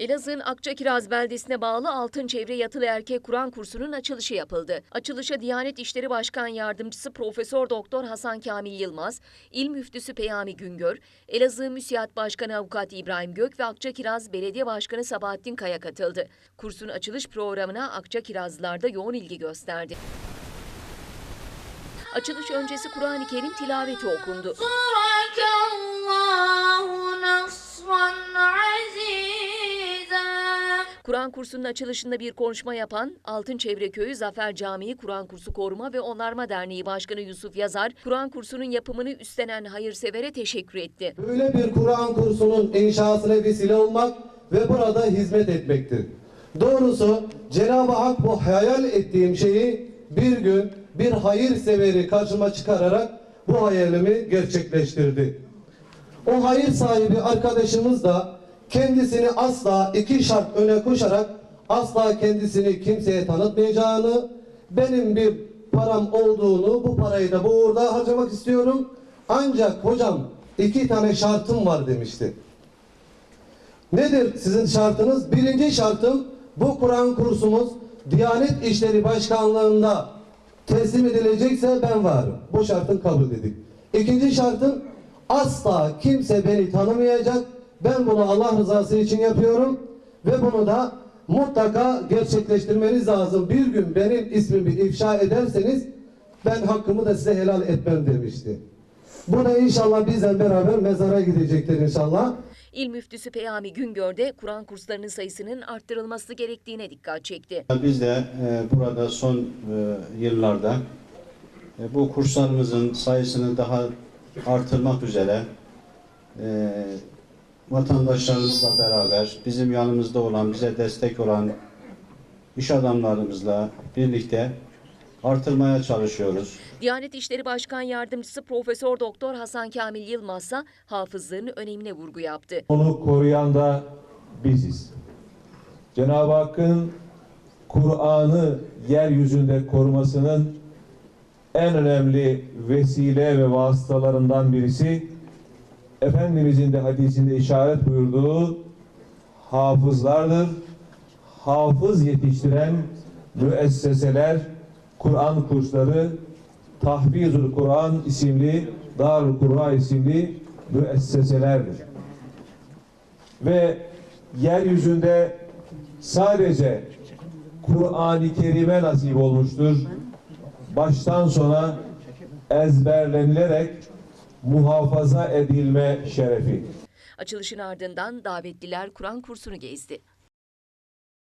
Elazığ'ın Akçakiraz beldesine bağlı Altınçevre Yatılı Erkek Kur'an kursunun açılışı yapıldı. Açılışa Diyanet İşleri Başkan Yardımcısı Profesör Doktor Hasan Kamil Yılmaz, İl Müftüsü Peyami Güngör, Elazığ Müsiyat Başkanı Avukat İbrahim Gök ve Akçakiraz Belediye Başkanı Sabahattin Kaya katıldı. Kursun açılış programına Akçakirazlılar da yoğun ilgi gösterdi. Açılış öncesi Kur'an-ı Kerim tilaveti okundu. Sonra Kur'an kursunun açılışında bir konuşma yapan Altın Çevre Köyü Zafer Camii Kur'an Kursu Koruma ve Onarma Derneği Başkanı Yusuf Yazar, Kur'an kursunun yapımını üstlenen hayırsevere teşekkür etti. Böyle bir Kur'an kursunun inşasına vesile olmak ve burada hizmet etmektir. Doğrusu Cenab-ı Hak bu hayal ettiğim şeyi bir gün bir hayır severi karşıma çıkararak bu hayalimi gerçekleştirdi. O hayır sahibi arkadaşımız da kendisini asla iki şart öne koşarak asla kendisini kimseye tanıtmayacağını, benim bir param olduğunu, bu parayı da bu uğurda harcamak istiyorum. Ancak hocam iki tane şartım var demişti. Nedir sizin şartınız? Birinci şartım bu Kur'an kursumuz Diyanet İşleri Başkanlığında teslim edilecekse ben varım. Bu şartın kabul dedik. İkinci şartım asla kimse beni tanımayacak. Ben bunu Allah rızası için yapıyorum ve bunu da mutlaka gerçekleştirmeniz lazım. Bir gün benim ismimi ifşa ederseniz ben hakkımı da size helal etmem demişti. Bu da inşallah bizden beraber mezara gidecektir inşallah. İl Müftüsü Peyami Güngör de Kur'an kurslarının sayısının arttırılması gerektiğine dikkat çekti. Biz de e, burada son e, yıllarda e, bu kurslarımızın sayısını daha artırmak üzere e, vatandaşlarımızla beraber bizim yanımızda olan, bize destek olan iş adamlarımızla birlikte artırmaya çalışıyoruz. Diyanet İşleri Başkan Yardımcısı Profesör Doktor Hasan Kamil Yılmaz ise hafızlığın önemine vurgu yaptı. Onu koruyan da biziz. Cenab-ı Hakk'ın Kur'an'ı yeryüzünde korumasının en önemli vesile ve vasıtalarından birisi Efendimizin de hadisinde işaret buyurduğu hafızlardır. Hafız yetiştiren müesseseler, Kur'an kursları, Tahfizul Kur'an isimli, Darül Kur'an isimli müesseselerdir ve yeryüzünde sadece Kur'an-ı Kerim'e nasip olmuştur. Baştan sona ezberlenilerek muhafaza edilme şerefi. Açılışın ardından davetliler Kur'an kursunu gezdi.